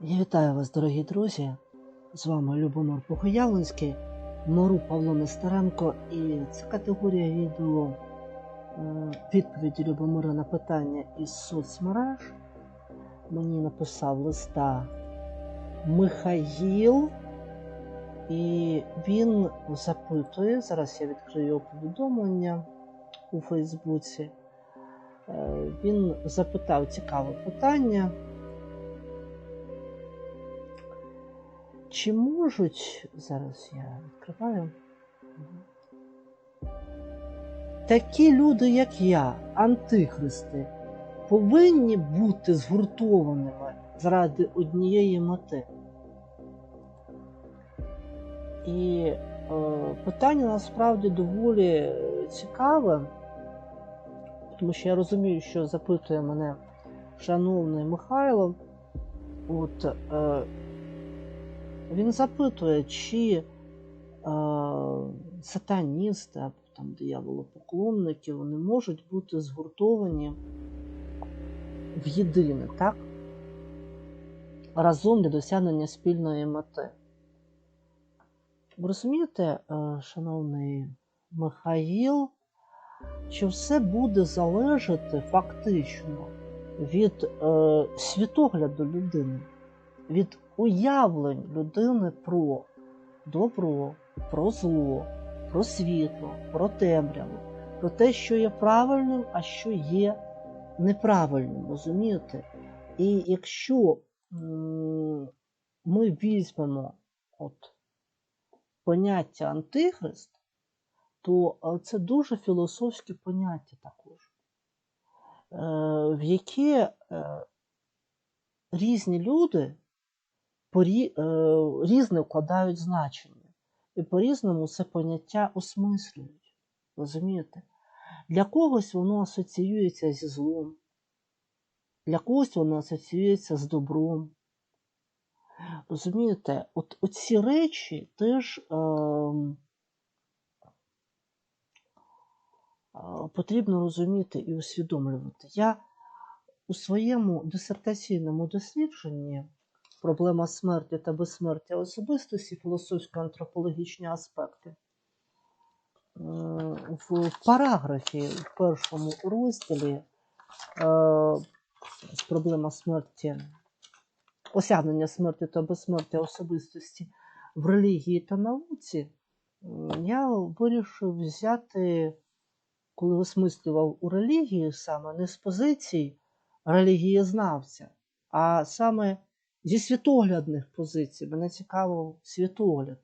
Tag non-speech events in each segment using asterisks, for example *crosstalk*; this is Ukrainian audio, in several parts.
Я вітаю вас, дорогі друзі. З вами Любомир Похоявленський, Мару Павло Нестеренко, і це категорія відео е, відповіді Любомира на питання із соцмереж. Мені написав листа Михаїл, і він запитує. Зараз я відкрию його повідомлення у Фейсбуці. Е, Він запитав цікаве питання. Чи можуть, зараз я відкриваю. Такі люди, як я, антихристи, повинні бути згуртованими заради однієї мети. І е, питання насправді доволі цікаве, тому що я розумію, що запитує мене шановний Михайло. От, е, він запитує, чи е, сатаністи або там дияволопоклонники вони можуть бути згуртовані в єдине, так? Разом для досягнення спільної мети. Ви розумієте, е, шановний Михаїл, що все буде залежати фактично від е, світогляду людини, від уявлень людини про добро, про зло, про світло, про темряву, про те, що є правильним, а що є неправильним, розумієте? І якщо ми візьмемо от поняття антихрист, то е, це дуже філософське поняття також, е, в яке різні люди різне вкладають значення і по-різному це поняття осмислюють. Розумієте? Для когось воно асоціюється зі злом, для когось воно асоціюється з добром. Розумієте, от ці речі теж е, е, потрібно розуміти і усвідомлювати. Я у своєму дисертаційному дослідженні проблема смерті та безсмертя особистості, філософсько-антропологічні аспекти. Е, В параграфі в першому розділі е, проблема смерті, осягнення смерті та безсмертя особистості в релігії та науці, я вирішив взяти, коли осмислював у релігії саме не з позицій релігієзнавця, а саме зі світоглядних позицій. Мене цікавив світогляд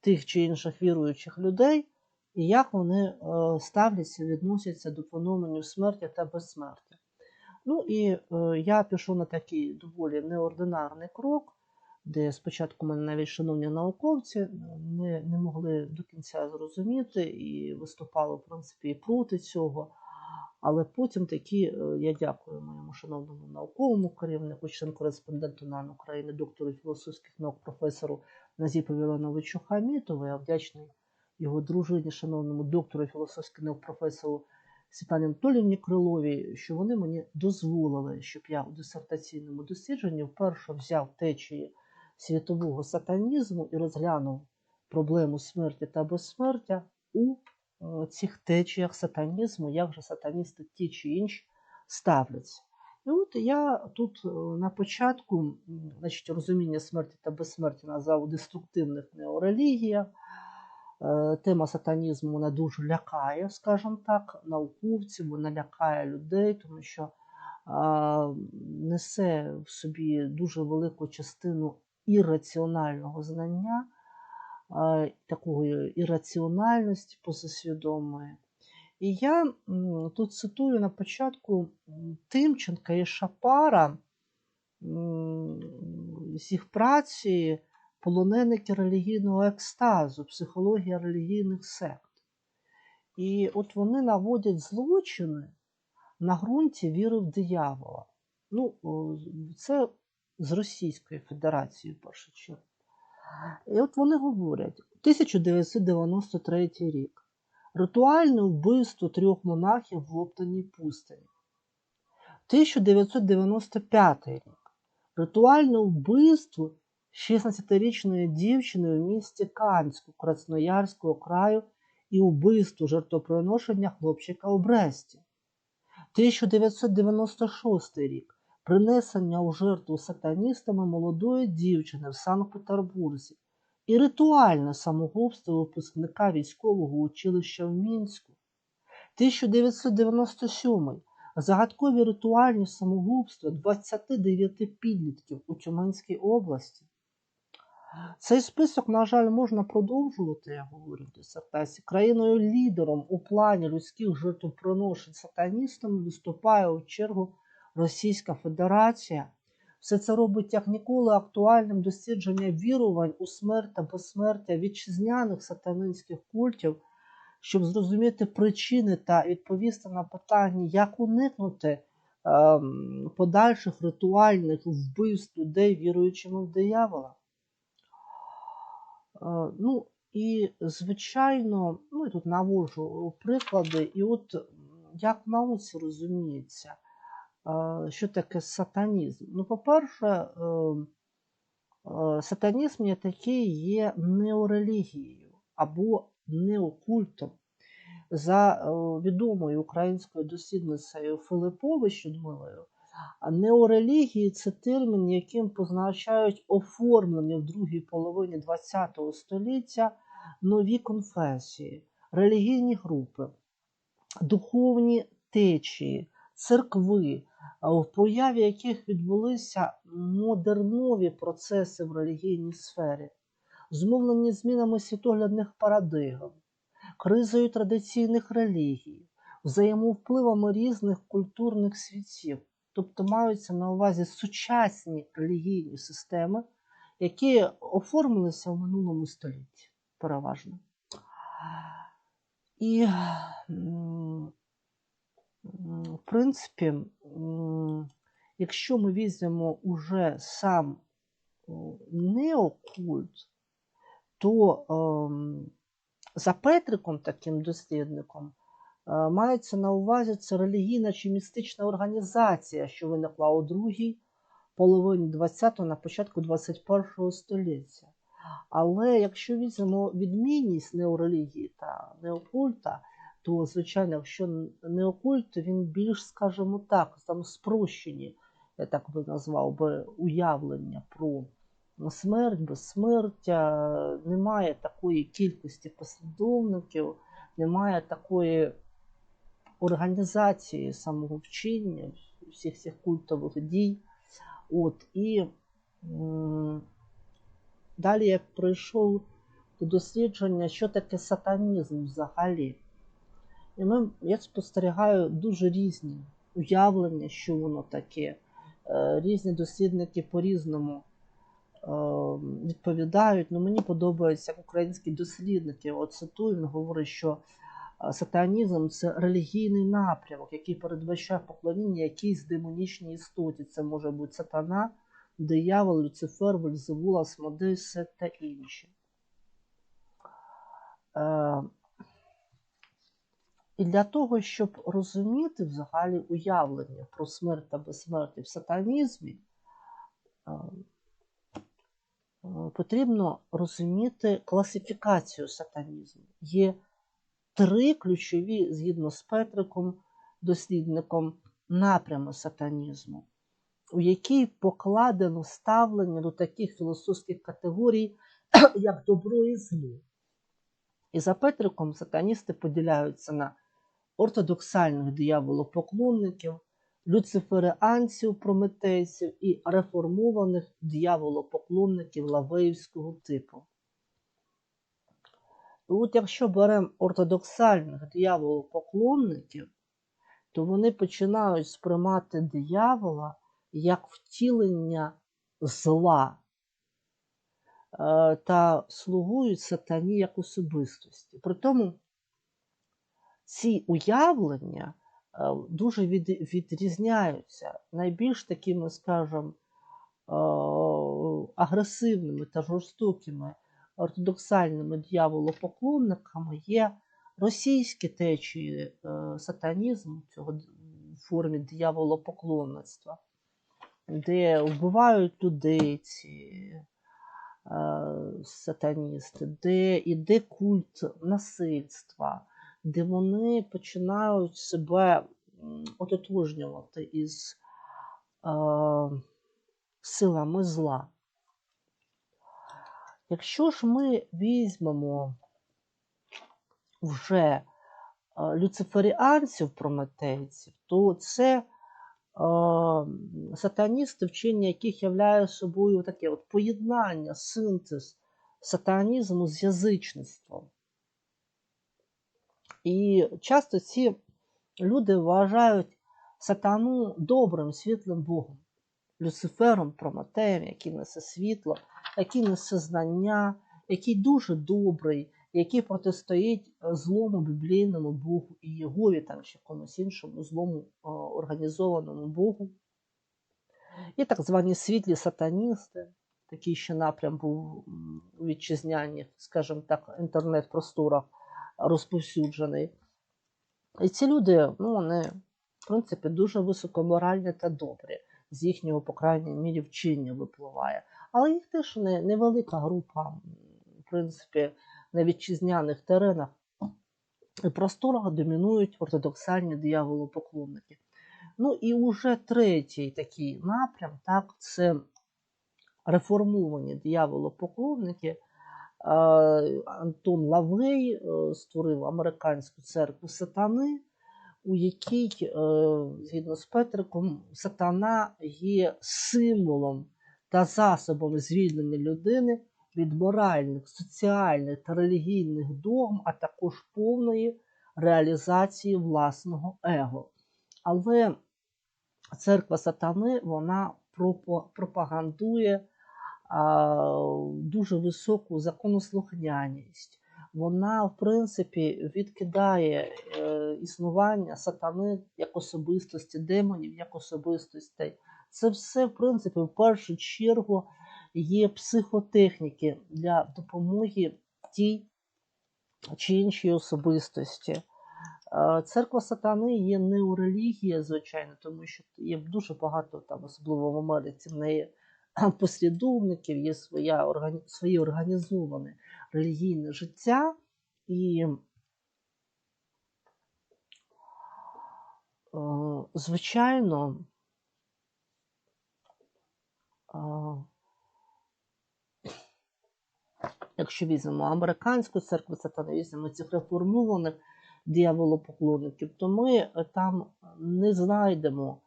тих чи інших віруючих людей, і як вони е, ставляться, відносяться до феноменів смерті та безсмертя. Ну і е, я пішов на такий доволі неординарний крок, де спочатку мене навіть шановні науковці не, не могли до кінця зрозуміти і виступали, в принципі, і проти цього. Але потім такі, е, я дякую моєму шановному науковому керівнику, член-кореспонденту НАН України, доктору філософських наук, професору Назіпові Івановичу Хамітову. Я вдячний його дружині, шановному доктору філософських наук, професору Світлані Анатоліївні Криловій, що вони мені дозволили, щоб я у дисертаційному дослідженні вперше взяв течії світового сатанізму і розглянув проблему смерті та безсмертя у цих течіях сатанізму, як же сатаністи ті чи інші ставляться. І от я тут е, на початку значить, розуміння смерті та безсмерті назвав у деструктивних неорелігіях. Е, Тема сатанізму вона дуже лякає, скажімо так, науковців, вона лякає людей, тому що несе в собі дуже велику частину ірраціонального знання, такої ірраціональності позасвідомої. І я тут цитую на початку Тимченка і Шапара з їх праці полоненики релігійного екстазу, психологія релігійних сект. І от вони наводять злочини на ґрунті віри в диявола. Ну, це з Російської Федерації, в першу чергу. І от вони говорять: 1993 рік. Ритуальне вбивство трьох монахів в Лоптаній пустині. 1995 рік. Ритуальне вбивство 16-річної дівчини в місті Канську Красноярського краю і вбивство жертвоприношення хлопчика у Бресті. 1996 рік принесення у жертву сатаністами молодої дівчини в Санкт-Петербурзі і ритуальне самогубство випускника військового училища в Мінську. 1997 загадкові ритуальні самогубства 29 підлітків у Тюменській області. Цей список, на жаль, можна продовжувати, я говорю в дисертації. Країною лідером у плані людських жертвоприношень сатаністами виступає у чергу Російська Федерація. Все це робить як ніколи актуальним дослідження вірувань у смерть та безсмертя вітчизняних сатанинських культів, щоб зрозуміти причини та відповісти на питання, як уникнути ем, подальших ритуальних вбивств людей, віруючими в диявола. Е, Ну, і, звичайно, ну і тут навожу приклади, і от як в науці розуміється, що таке сатанізм. Ну, по-перше, е, е, сатанізм є такий є неорелігією або неокультом. За е, відомою українською дослідницею Филипович Людмилою, а неорелігії це термін, яким позначають оформлені в другій половині ХХ століття нові конфесії, релігійні групи, духовні течії, церкви, в появі яких відбулися модернові процеси в релігійній сфері, змовлені змінами світоглядних парадигм, кризою традиційних релігій, взаємовпливами різних культурних світів. Тобто маються на увазі сучасні релігійні системи, які оформилися в минулому столітті переважно. І, в принципі, якщо ми візьмемо уже сам неокульт, то ем, за Петриком, таким дослідником, е, мається на увазі це релігійна чи містична організація, що виникла у другій половині 20-го, на початку 21-го століття. Але якщо візьмемо відмінність неорелігії та неокульта, то, звичайно, якщо неокульт, то він більш, скажімо так, там спрощені, я так би назвав би, уявлення про смерть, безсмертя, немає такої кількості послідовників, немає такої організації самого вчення, всіх цих культових дій. От, і м, далі я прийшов до дослідження, що таке сатанізм взагалі. І ми, я спостерігаю дуже різні уявлення, що воно таке. Е, Різні дослідники по-різному е, відповідають. Ну, мені як українські дослідники. От цитую, він говорить, що е, сатанізм це релігійний напрямок, який передбачає поклоніння якійсь демонічній істоті. Це може бути сатана, диявол, Люцифер, Вельзевул, Асмодей, Сет та інші. І для того, щоб розуміти взагалі уявлення про смерть та безсмертя в сатанізмі, е, е, потрібно розуміти класифікацію сатанізму. Є три ключові, згідно з Петриком, дослідником, напрями сатанізму, у якій покладено ставлення до таких філософських категорій, *clears throat* як добро і зло. І за Петриком сатаністи поділяються на ортодоксальних дияволопоклонників, люцифереанців, прометейців і реформованих дияволопоклонників лавеївського типу. От якщо беремо ортодоксальних дияволопоклонників, то вони починають сприймати диявола як втілення зла е, та слугують сатані як особистості. При тому ці уявлення е, дуже від, відрізняються. Найбільш такими, скажімо, е, агресивними та жорстокими ортодоксальними дьяволопоклонниками є російські течії е, сатанізму цього в формі дьяволопоклонництва. де вбивають людей ці сатаністи, де іде культ насильства, де вони починають себе ототожнювати із е, силами зла. Якщо ж ми візьмемо вже е, люциферіанців прометейців, то це е, сатаністи, вчення яких являє собою таке от поєднання, синтез сатанізму з язичництвом. І часто ці люди вважають сатану добрим, світлим Богом, Люцифером, Прометеєм, який несе світло, який несе знання, який дуже добрий, який протистоїть злому біблійному Богу і Єгові, там чи комусь іншому злому організованому Богу. І так звані світлі сатаністи, такий ще напрям був у вітчизнянні, скажімо так, інтернет-просторах розповсюджений. І ці люди, ну, вони, в принципі, дуже високоморальні та добрі, з їхнього, по крайній мірі, вчення випливає. Але їх теж не, невелика група, в принципі, на вітчизняних теренах і просторах домінують ортодоксальні дияволопоклонники. Ну і уже третій такий напрям, так, це реформовані дияволопоклонники. Антон Лавей е, створив американську церкву сатани, у якій, е, згідно з Петриком, сатана є символом та засобом звільнення людини від моральних, соціальних та релігійних догм, а також повної реалізації власного его. Але церква сатани вона пропагандує дуже високу законослухняність. Вона, в принципі, відкидає е, існування сатани як особистості, демонів як особистостей. Це все, в принципі, в першу чергу є психотехніки для допомоги тій чи іншій особистості. Е, церква сатани є неорелігія, звичайно, тому що є дуже багато там, особливо в Америці, в неї послідовників, є своя, своє організоване релігійне життя. І, е, звичайно, е, якщо візьмемо американську церкву, сатани, візьмемо цих реформованих діяволопоклонників, то ми там не знайдемо.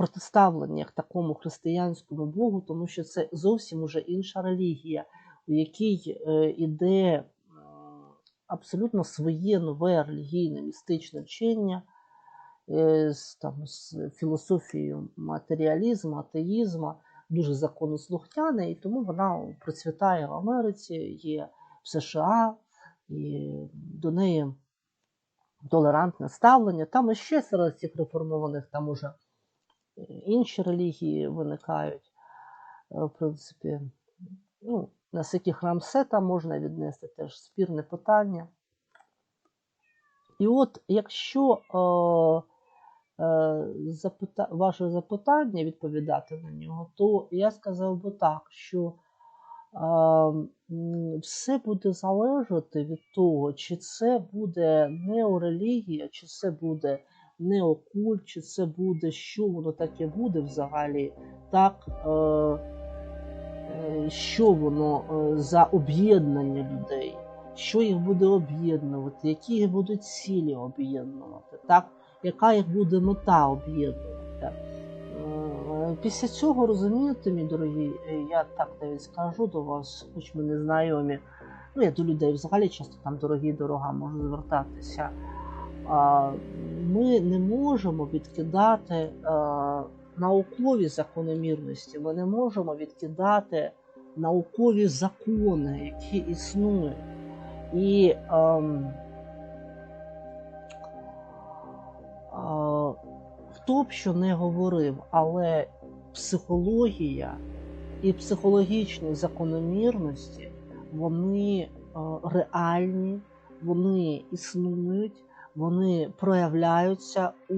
Е, протиставлення к такому християнському Богу, тому що це зовсім уже інша релігія, у якій іде е, абсолютно своє нове релігійне містичне вчення е, з, там, з філософією матеріалізму, атеїзму, дуже законослухняне, і тому вона процвітає в Америці, є в США, і до неї толерантне ставлення. Там іще серед цих реформованих там уже інші релігії виникають. Е, в принципі, ну, наскільки храм сета можна віднести теж спірне питання. І от якщо е, е, запита, ваше запитання відповідати на нього, то я сказав би так, що е, все буде залежати від того, чи це буде неорелігія, чи це буде не окульт, чи це буде, що воно таке буде взагалі, так, е, е, що воно е, за об'єднання людей, що їх буде об'єднувати, які їх будуть цілі об'єднувати, так, яка їх буде мета об'єднувати. Після цього розумієте, мій дорогі, я так навіть скажу до вас, хоч ми не знайомі. Ну, я до людей взагалі часто там дорогі дорога можу звертатися ми не можемо відкидати е, наукові закономірності, ми не можемо відкидати наукові закони, які існують. І ем, хто б що не говорив, але психологія і психологічні закономірності, вони е, реальні, вони існують вони проявляються у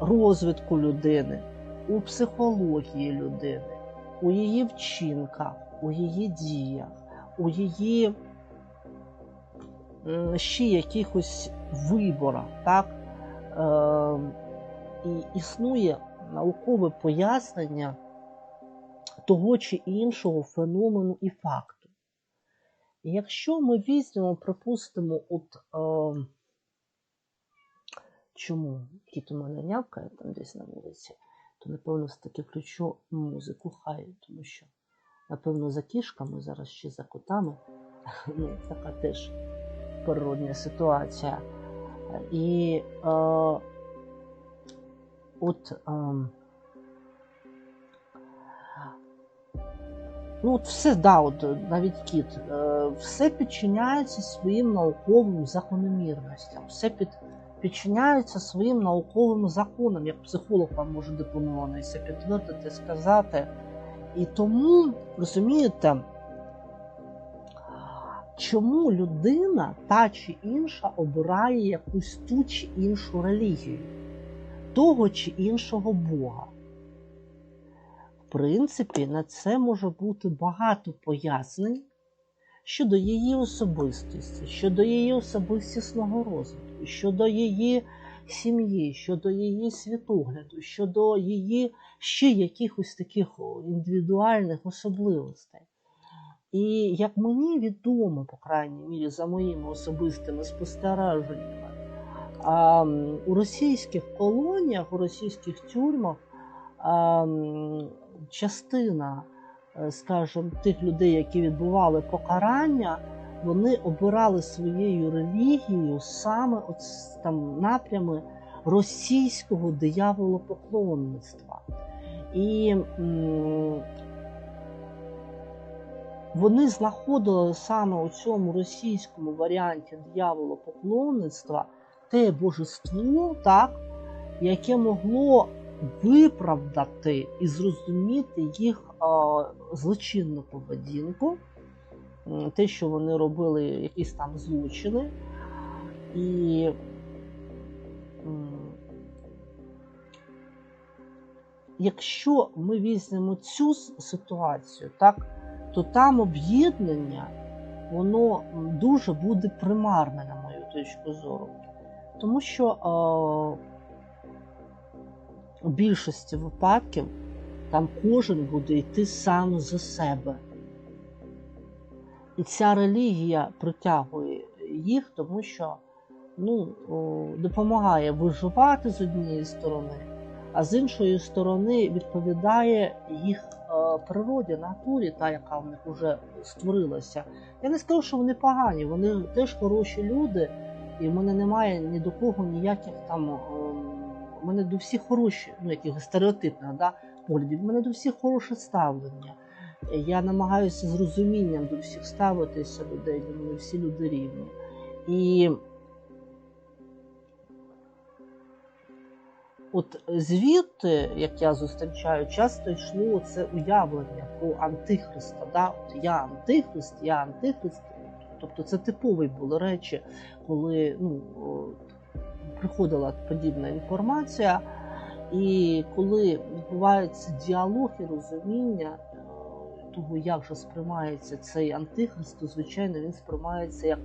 розвитку людини, у психології людини, у її вчинках, у її діях, у її ще якихось виборах. Так? Е, і існує наукове пояснення того чи іншого феномену і факту. Якщо ми візьмемо, припустимо, от е, чому кіт у мене нявкає там десь на вулиці, то напевно все-таки включу музику хай, тому що, напевно, за кішками, зараз ще за котами, *laughs* ну, така теж природня ситуація. І е, от. Е, Ну, от все, да, от навіть кіт, е, все підчиняється своїм науковим закономірностям, все під, підчиняється своїм науковим законам, як психолог вам може дипломований це підтвердити, сказати. І тому, розумієте, чому людина та чи інша обирає якусь ту чи іншу релігію, того чи іншого Бога? В принципі, на це може бути багато пояснень щодо її особистості, щодо її особистісного розвитку, щодо її сім'ї, щодо її світогляду, щодо її ще якихось таких індивідуальних особливостей. І як мені відомо, по крайній мірі, за моїми особистими спостереженнями, у російських колоніях, у російських тюрмах частина, скажімо, тих людей, які відбували покарання, вони обирали своєю релігією саме от там напрями російського дияволопоклонництва. І м, вони знаходили саме у цьому російському варіанті дияволопоклонництва те божество, так, яке могло виправдати і зрозуміти їх злочинну поведінку, те, що вони робили якісь там злочини. І якщо ми візьмемо цю ситуацію, так, то там об'єднання воно дуже буде примарне, на мою точку зору. Тому що у більшості випадків там кожен буде йти сам за себе. І ця релігія притягує їх, тому що ну, допомагає виживати з однієї сторони, а з іншої сторони відповідає їх природі, натурі, та, яка в них вже створилася. Я не скажу, що вони погані, вони теж хороші люди, і в мене немає ні до кого ніяких там. У мене до всіх хороші, ну якихось стереотипних да, поглядів, у мене до всіх хороше ставлення. Я намагаюся з розумінням до всіх ставитися людей, для мене всі люди рівні. І от звідти, як я зустрічаю, часто йшло це уявлення про Антихриста. Да? От Я Антихрист, я Антихрист. Тобто це типові були речі, коли ну, приходила подібна інформація. І коли відбувається діалог і розуміння того, як же сприймається цей антихрист, то звичайно він сприймається як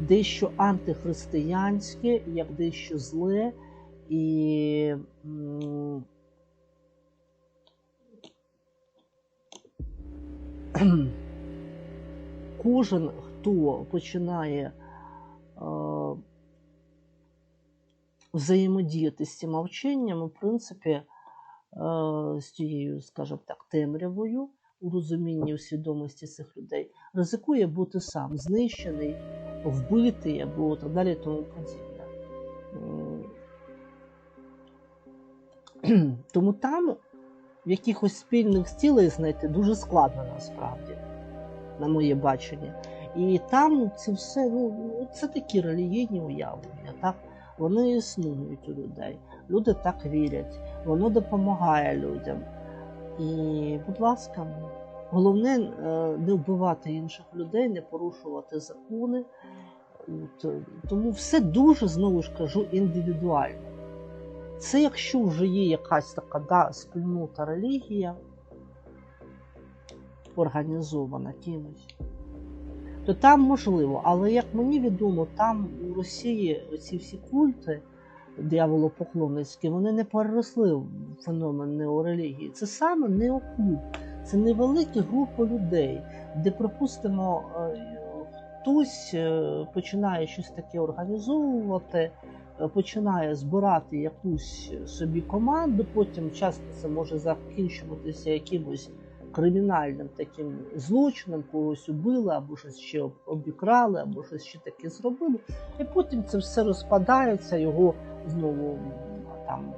дещо антихристиянське, як дещо зле. І *clears throat* кожен, хто починає взаємодіяти з цим мовчанням, в принципі, з тією, скажімо так, темрявою у розумінні у свідомості цих людей, ризикує бути сам знищений, вбитий або так далі, тому подібне. *clears throat* Тому там в якихось спільних цілей знайти дуже складно насправді, на моє бачення. І там це все, ну, це такі релігійні уявлення. так? Вони існують у людей. Люди так вірять, воно допомагає людям. І, будь ласка, головне не вбивати інших людей, не порушувати закони. От, Тому все дуже, знову ж кажу, індивідуально. Це якщо вже є якась така да, спільнота релігія, організована кимось, то там можливо. Але як мені відомо, там у Росії ці всі культи дияволопоклонницькі, вони не переросли в феномен неорелігії. Це саме неокульт. Це невеликі групи людей, де, припустимо, е, хтось е, починає щось таке організовувати, е, починає збирати якусь собі команду, потім часто це може закінчуватися якимось кримінальним таким злочином, когось убили, або щось ще обікрали, або щось ще таке зробили. І потім це все розпадається, його знову там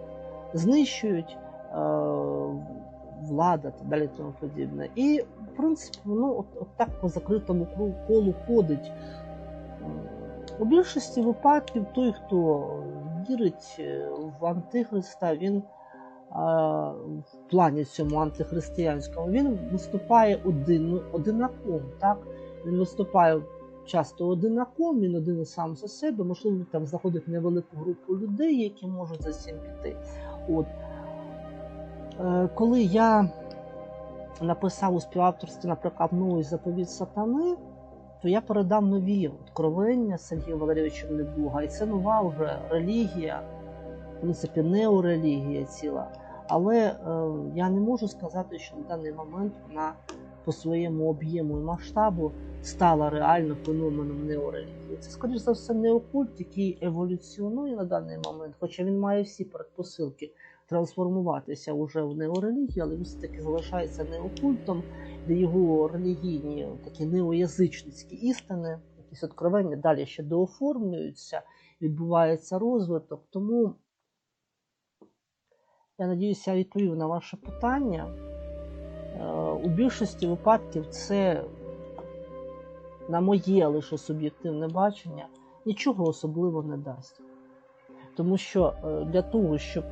знищують. е, Влада та далі тому подібне. І, в принципі, ну, от, от так по закритому колу ходить. У більшості випадків той, хто вірить е, в Антихриста, він в плані цьому антихристиянському, він виступає один, одинаком. Так? Він виступає часто одинаком, він один сам за себе, можливо, там знаходить невелику групу людей, які можуть за цим піти. От. Е, Коли я написав у співавторстві, наприклад, ну і заповідь сатани, то я передав нові откровення Сергія Валерійовича Небуга. І це нова вже релігія, в принципі, неорелігія ціла. Але е, я не можу сказати, що на даний момент вона по своєму об'єму і масштабу стала реально феноменом неорелігії. Це, скоріш за все, не окульт, який еволюціонує на даний момент, хоча він має всі передпосилки трансформуватися уже в неорелігію, але він все-таки залишається неокультом, де його релігійні такі неоязичницькі істини, якісь откровення далі ще дооформлюються, відбувається розвиток. Тому я надіюся, я відповів на ваше питання. Е, У більшості випадків це, на моє лише суб'єктивне бачення, нічого особливо не дасть. Тому що е, для того, щоб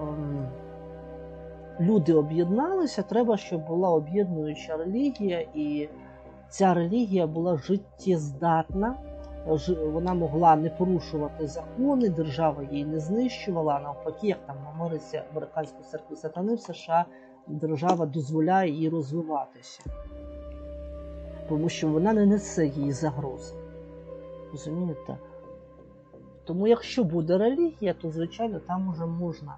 ем, люди об'єдналися, треба, щоб була об'єднуюча релігія, і ця релігія була життєздатна, жи- вона могла не порушувати закони, держава її не знищувала, а навпаки, як там в Америці, американську церкву сатани в США, держава дозволяє їй розвиватися. Тому що вона не несе їй загрози. Розумієте? Тому якщо буде релігія, то звичайно там уже можна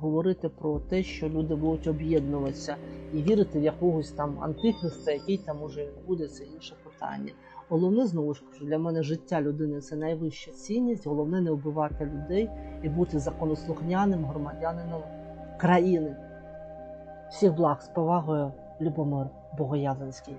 говорити про те, що люди будуть об'єднуватися і вірити в якогось там антихриста, який там уже буде, це інше питання. Головне, знову ж кажу, для мене життя людини це найвища цінність. Головне не вбивати людей і бути законослухняним громадянином країни. Всіх благ з повагою, Любомир Богоявленський.